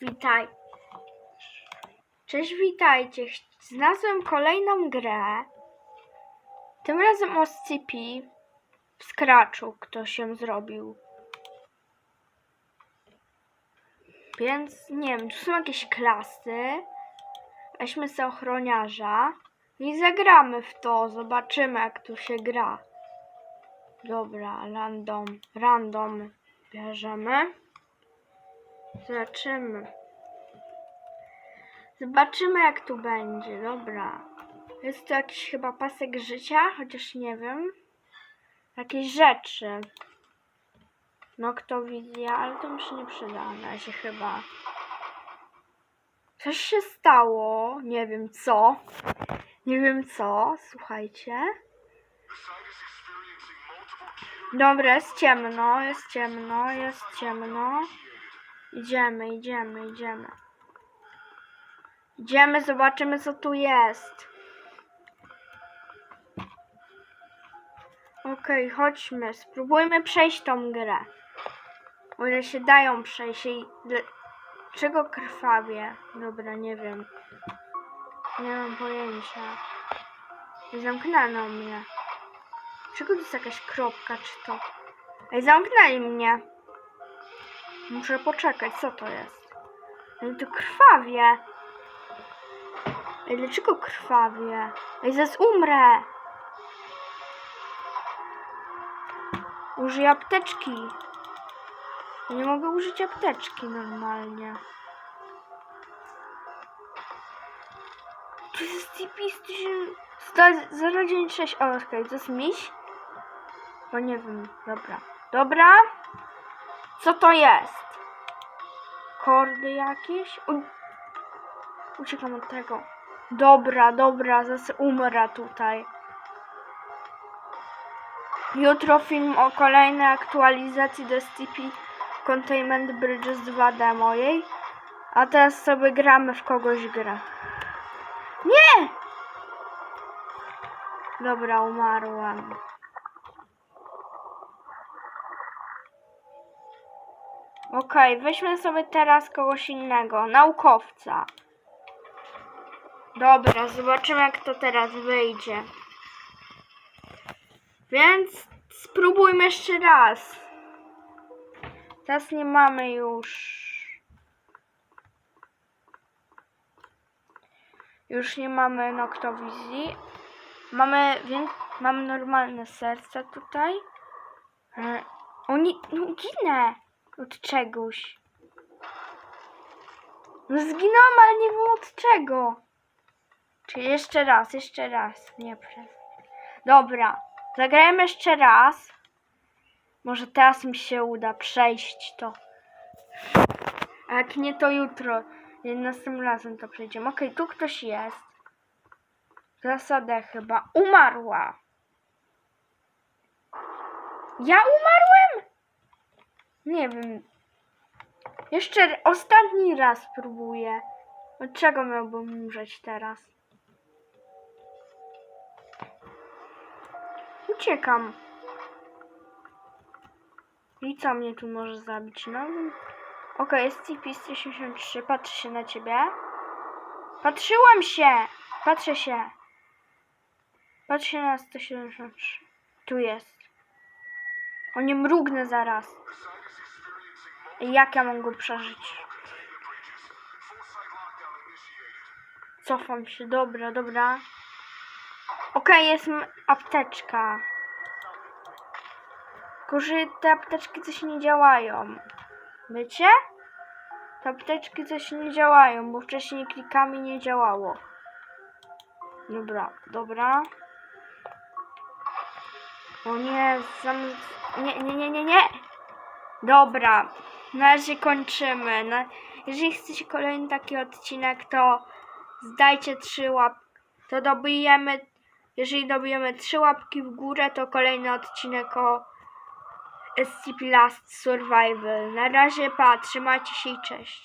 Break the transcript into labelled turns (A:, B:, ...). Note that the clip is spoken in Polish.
A: Witaj. Cześć, witajcie. Znalazłem kolejną grę. Tym razem o SCP. W Scratchu ktoś ją zrobił. Więc nie wiem, tu są jakieś klasy. Weźmy sobie ochroniarza i zagramy w to. Zobaczymy, jak tu się gra. Dobra, random, random bierzemy. Zobaczymy. Zobaczymy, jak tu będzie. Dobra. Jest to jakiś chyba pasek życia, chociaż nie wiem. Jakieś rzeczy. No kto widzi, ale to mi się nie przyda na razie chyba. Coś się stało. Nie wiem co. Nie wiem co. Słuchajcie. Dobra, jest ciemno, jest ciemno, jest ciemno. Idziemy, idziemy, idziemy. Idziemy, zobaczymy co tu jest. Okej, chodźmy, spróbujmy przejść tą grę. O się dają przejść i... Czego krwawie? Dobra, nie wiem. Nie mam pojęcia. Zamknęło mnie. Czego to jest jakaś kropka, czy to... Ej, zamknęli mnie. Muszę poczekać, co to jest? Ej, to krwawie. Ej, dlaczego krwawie? Ej, zaraz umrę. Użyję apteczki. Nie mogę użyć apteczki normalnie. To jest TP 096. O, okej, to jest miś? Bo nie wiem, dobra. Dobra. Co to jest? Kordy jakieś? U... Uciekam od tego. Dobra, dobra, zaraz umrę tutaj. Jutro film o kolejnej aktualizacji do SCP Containment Bridges 2D mojej. A teraz sobie gramy w kogoś grę. Nie! Dobra, umarłam. Okej, weźmy sobie teraz kogoś innego, naukowca. Dobra, zobaczymy jak to teraz wyjdzie. Więc spróbujmy jeszcze raz. Teraz nie mamy już. Już nie mamy noktowizji. Mamy, więc mamy normalne serce tutaj. E, Oni, no ginę od czegoś. No zginąłem, ale nie wiem od czego. Czy jeszcze raz, jeszcze raz. Nie przez. Dobra, zagrajmy jeszcze raz. Może teraz mi się uda przejść to. A jak nie, to jutro. Następnym razem to przejdziemy. Okej, tu ktoś jest. Zasada chyba umarła. Ja umarłem? Nie wiem. Jeszcze ostatni raz próbuję. Od czego miałbym umrzeć teraz? Uciekam. I co mnie tu może zabić? No. Okej, jest CP-183. Patrzę się na ciebie. Patrzyłem się! Patrzę się. Patrzę się na 173. Tu jest. O nie mrugnę zaraz. Jak ja mam go przeżyć? Cofam się, dobra, dobra. Okej, jest m- apteczka. Że te apteczki coś nie działają. Wiecie? Te apteczki coś nie działają, bo wcześniej klikami nie działało. Dobra, dobra. O nie, zam... Nie, nie, nie, nie, nie. Dobra, na razie kończymy. Na... Jeżeli chcecie kolejny taki odcinek, to zdajcie trzy łap. To dobijemy, jeżeli dobijemy trzy łapki w górę, to kolejny odcinek o SCP Last Survival. Na razie pa, trzymajcie się i cześć.